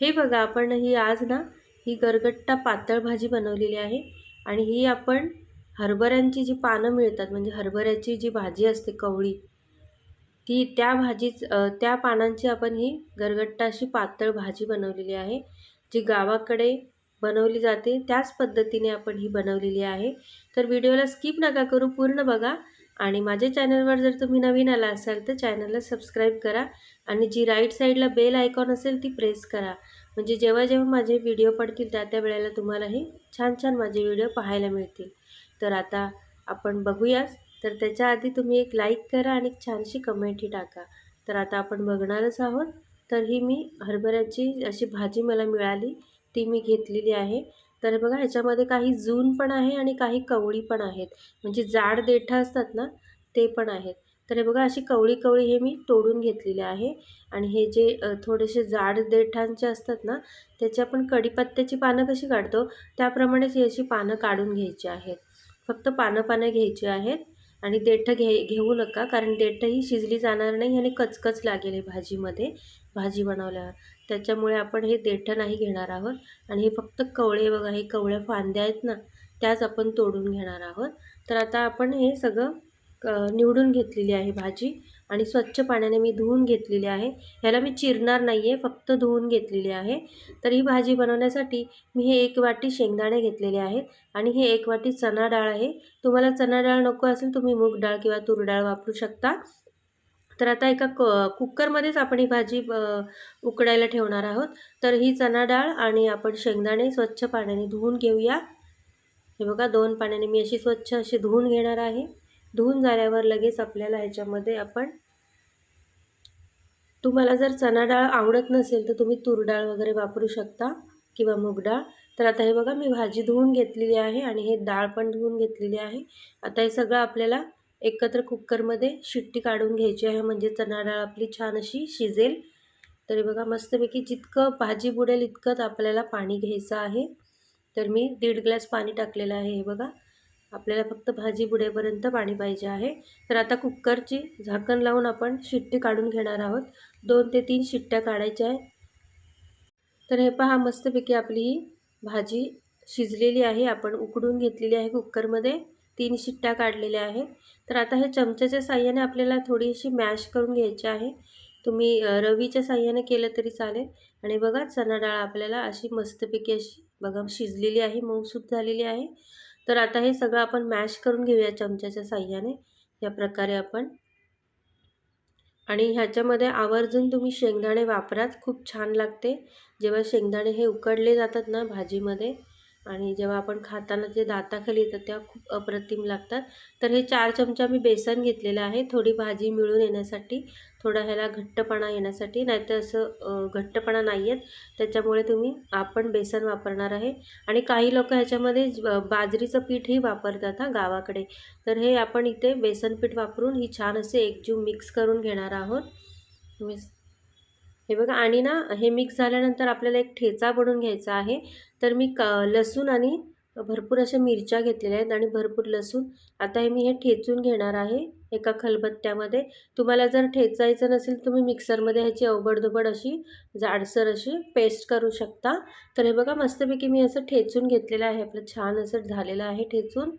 हे बघा आपण ही आज ना ही गरगट्टा पातळ भाजी बनवलेली आहे आणि ही आपण हरभऱ्यांची जी पानं मिळतात म्हणजे हरभऱ्याची जी भाजी असते कवळी ती त्या भाजीच त्या पानांची आपण ही गरगट्टा अशी पातळ भाजी बनवलेली आहे जी गावाकडे बनवली जाते. त्याच पद्धतीने आपण ही बनवलेली आहे. तर व्हिडिओला स्किप नका करू पूर्ण बघा. आणि माझ्या चॅनलवर जर तुम्ही नवीन आला असाल तर चॅनलला सबस्क्राईब करा आणि जी राईट साईडला बेल आयकॉन असेल ती प्रेस करा. म्हणजे जेव्हा जेव्हा माझे व्हिडिओ पडतील त्या त्या वेळेला तुम्हालाही छान छान माझे व्हिडिओ पाहायला मिळतील. तर आता आपण बघूयाच तर त्याच्या आधी तुम्ही एक लाईक करा आणि छानशी कमेंटही टाका. तर आता आपण बघणारच आहोत. तर ही मी हरभऱ्याची अशी भाजी मला मिळाली. ती मी घेतलेली आहे. तर बघा ह्याच्यामध्ये काही जून पण आहे आणि काही कवळी पण आहेत. म्हणजे जाड देठं असतात ना ते पण आहेत. तर हे बघा अशी कवळी कवळी हे मी तोडून घेतलेले आहे. आणि हे जे थोडेसे जाड देठांचे असतात ना त्याची आपण कढीपत्त्याची पानं कशी काढतो त्याप्रमाणेच ही अशी पानं काढून घ्यायची आहेत. फक्त पानं पानं घ्यायची आहेत आणि देठं घे घेऊ नका कारण देठं ही शिजली जाणार नाही आणि कचकच लागेल हे भाजीमध्ये भाजी बनवल्यावर. त्याच्यामुळे आपण हे देठं नाही घेणार आहोत. आणि हे फक्त कवळे बघा हे कवळ्या फांद्या आहेत ना त्याच आपण तोडून घेणार आहोत. तर आता आपण हे सगळं निवडून घेतलेली आहे भाजी. आणि स्वच्छ पाण्याने मी धुवून घेतलेली आहे. ह्याला मी चिरणार नाही आहे फक्त धुवून घेतलेली आहे. तर ही भाजी बनवण्यासाठी मी हे एक वाटी शेंगदाणे घेतलेले आहेत. आणि हे एक वाटी चणा डाळ आहे. तुम्हाला चणा डाळ नको असेल तुम्ही मूग डाळ किंवा तूर डाळ वापरू शकता. तर आता एका क कुकरमध्येच आपण ही भाजी उकडायला ठेवणार आहोत. तर ही चणा डाळ आणि आपण शेंगदाणे स्वच्छ पाण्याने धुवून घेऊया. हे बघा दोन पाण्याने मी अशी स्वच्छ अशी धुवून घेणार आहे. धुवून झाल्यावर लगेच आपल्याला ह्याच्यामध्ये आपण तुम्हाला जर चणा डाळ आवडत नसेल तर तुम्ही तूर डाळ वगैरे वापरू शकता किंवा मूग डाळ. तर आता हे बघा मी भाजी धुवून घेतलेली आहे आणि हे डाळ पण धुवून घेतलेली आहे. आता हे सगळं आपल्याला एकत्र कुकरमध्ये शिट्टी काढून घ्यायची आहे. म्हणजे चणा डाळ आपली छान अशी शिजेल. तरी बघा मस्तपैकी जितकं भाजी बुडेल इतकंच आपल्याला पाणी घ्यायचं आहे. तर मी दीड ग्लास पाणी टाकलेलं आहे. हे बघा आपल्याला फक्त भाजी बुडेपर्यंत पाणी पाहिजे आहे. तर आता कुकरची झाकण लावून आपण शिट्टी काढून घेणार आहोत. दोन ते तीन शिट्ट्या काढायच्या आहे तर हे पहा मस्तपैकी आपली ही भाजी शिजलेली आहे. आपण उकडून घेतलेली आहे कुकरमध्ये. तीन शिट्ट्या काढलेल्या आहेत. तर आता हे चमच्याच्या साह्याने आपल्याला थोडीशी मॅश करून घ्यायची आहे. तुम्ही रवीच्या साह्याने केलं तरी चालेल. आणि बघा चणा डाळ आपल्याला अशी मस्तपैकी अशी बघा शिजलेली आहे मऊसूत झालेली आहे. तर आता हे सगळं आपण मॅश करून घेऊया चमच्याच्या साह्याने. या प्रकारे आपण. आणि ह्याच्यामध्ये आवर्जून तुम्ही शेंगदाणे वापरात. खूप छान लागते. जेव्हा शेंगदाणे हे उकडले जातात ना भाजीमध्ये आणि जेव्हा आपण खाताना जे दाताखाली येतात तेव्हा खूप अप्रतिम लागतात. तर हे चार चमचा मी बेसन घेतलेलं आहे. थोडी भाजी मिळून येण्यासाठी थोडा ह्याला घट्टपणा येण्यासाठी नाहीतर असं घट्टपणा नाही आहेत त्याच्यामुळे तुम्ही आपण बेसन वापरणार आहे. आणि काही लोक ह्याच्यामध्ये बाजरीचं पीठही वापरतात हा गावाकडे. तर हे आपण इथे बेसन पीठ वापरून ही छान असे एकजीव मिक्स करून घेणार आहोत. हे बघा. आणि ना हे मिक्स झाल्यानंतर आपल्याला एक ठेचा बनवून घ्यायचा आहे. तर मी क लसूण आणि भरपूर अशा मिरच्या घेतलेल्या आहेत आणि भरपूर लसूण. आता हे मी हे ठेचून घेणार आहे एका खलबत्त्यामध्ये. तुम्हाला जर ठेचायचं नसेल तुम्ही मिक्सरमध्ये ह्याची अवबडधोबड अशी जाडसर अशी पेस्ट करू शकता. तर हे बघा मस्तपैकी मी असं ठेचून घेतलेलं आहे. आपलं छान असं झालेलं आहे ठेचून.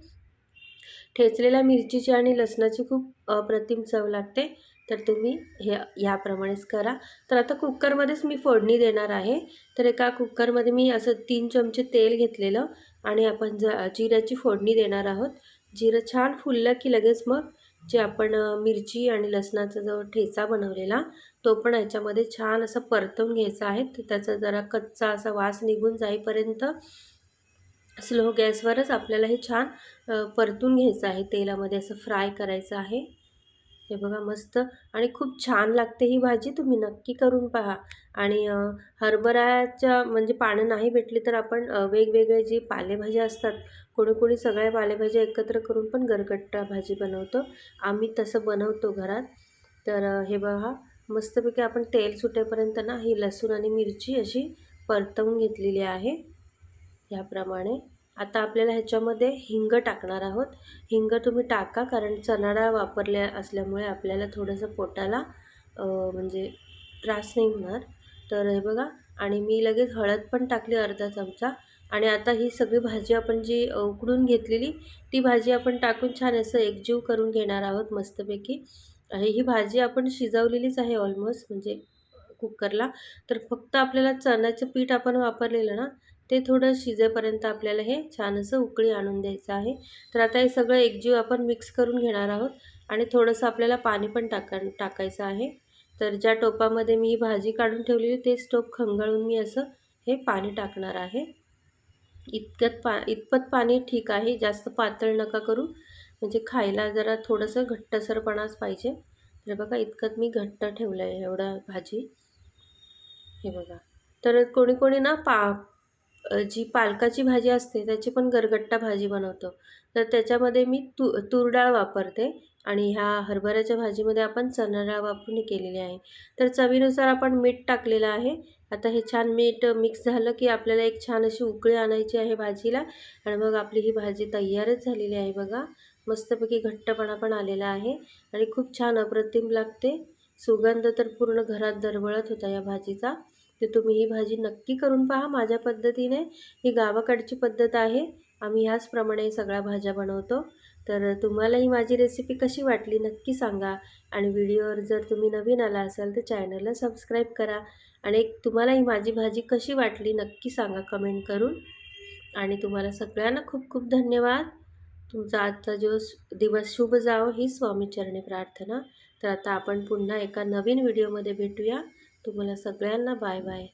ठेचलेल्या मिरचीची आणि लसणाची खूप अप्रतिम चव लागते. तर तुम्ही हे ह्याप्रमाणेच करा. तर आता कुकरमध्येच मी फोडणी देणार आहे. तर एका कुकरमध्ये मी असं तीन चमचे तेल घेतलेलं आणि आपण ज जिऱ्याची फोडणी देणार आहोत. जिरं छान फुललं की लगेच मग जे आपण मिरची आणि लसणाचा जो ठेचा बनवलेला तो पण याच्यामध्ये छान असं परतवून घ्यायचा आहे. तर त्याचा जरा कच्चा असा वास निघून जाईपर्यंत स्लो गॅसवरच आपल्याला हे छान परतून घ्यायचं आहे. तेलामध्ये असं फ्राय करायचं आहे. हे बघा मस्त आणि खूप छान लागते ही भाजी तुम्ही नक्की करून पहा. आणि हरभऱ्याच्या म्हणजे पानं नाही भेटली तर आपण वेगवेगळे जे पालेभाज्या असतात कोणी कोणी सगळ्या पालेभाज्या एकत्र करून पण गरगट्टा भाजी बनवतो. आम्ही तसं बनवतो घरात. तर हे बघा मस्तपैकी आपण तेल सुटेपर्यंत ना ही लसूण आणि मिरची अशी परतवून घेतलेली आहे. ह्याप्रमाणे आता आपल्याला ह्याच्यामध्ये हिंग टाकणार आहोत. हिंग तुम्ही टाका कारण चणाडाळ वापरल्या असल्यामुळे आपल्याला थोडंसं पोटाला म्हणजे त्रास नाही होणार. तर हे बघा आणि मी लगेच हळद पण टाकली अर्धा चमचा. आणि आता ही सगळी भाजी आपण जी उकडून घेतलेली ती भाजी आपण टाकून छान असं एकजीव करून घेणार आहोत मस्तपैकी. ही भाजी आपण शिजवलेलीच आहे ऑलमोस्ट म्हणजे कुकरला. तर फक्त आपल्याला चण्याचं पीठ आपण वापरलेलं ना ते थोडं शिजेपर्यंत आपल्याला हे छान असं उकळी आणून द्यायचं आहे. तर आता हे सगळं एकजीव आपण मिक्स करून घेणार आहोत आणि थोडंसं आपल्याला पाणी पण टाका टाकायचं आहे. तर ज्या टोपामध्ये मी ही भाजी काढून ठेवलेली तेच टोप खंगाळून मी असं हे पाणी टाकणार आहे. इतक्यात पा इतपत पाणी ठीक आहे जास्त पातळ नका करू. म्हणजे खायला जरा थोडंसं घट्टसरपणाच पाहिजे. तर बघा इतकंच मी घट्ट ठेवलं आहे एवढं भाजी. हे बघा. तर कोणी कोणी ना पा जी पालकाची भाजी असते त्याची पण गरगट्टा भाजी बनवतो. तर त्याच्यामध्ये मी तू तूर डाळ वापरते आणि ह्या हरभऱ्याच्या भाजीमध्ये आपण चणा डाळ वापरून केलेली आहे. तर चवीनुसार आपण मीठ टाकलेलं आहे. आता हे छान मीठ मिक्स झालं की आपल्याला एक छान अशी उकळी आणायची आहे भाजीला आणि मग आपली ही भाजी तयारच झालेली आहे बघा. मस्तपैकी घट्टपणा पण आलेला आहे आणि खूप छान अप्रतिम लागते. सुगंध तर पूर्ण घरात दरवळत होता या भाजीचा. तर तुम्ही ही भाजी नक्की करून पहा. माझ्या पद्धतीने ही गावाकडची पद्धत आहे. आम्ही ह्याचप्रमाणे सगळ्या भाज्या बनवतो. तर तुम्हाला ही माझी रेसिपी कशी वाटली नक्की सांगा. आणि व्हिडिओवर जर तुम्ही नवीन आला असाल तर चॅनलला सबस्क्राईब करा. आणि एक तुम्हाला ही माझी भाजी कशी वाटली नक्की सांगा कमेंट करून. आणि तुम्हाला सगळ्यांना खूप खूप धन्यवाद. तुमचा आजचा जो दिवस शुभ जावं ही स्वामीचरणी प्रार्थना. तर आता आपण पुन्हा एका नवीन व्हिडिओमध्ये भेटूया. तुम्हाला सगळ्यांना बाय बाय.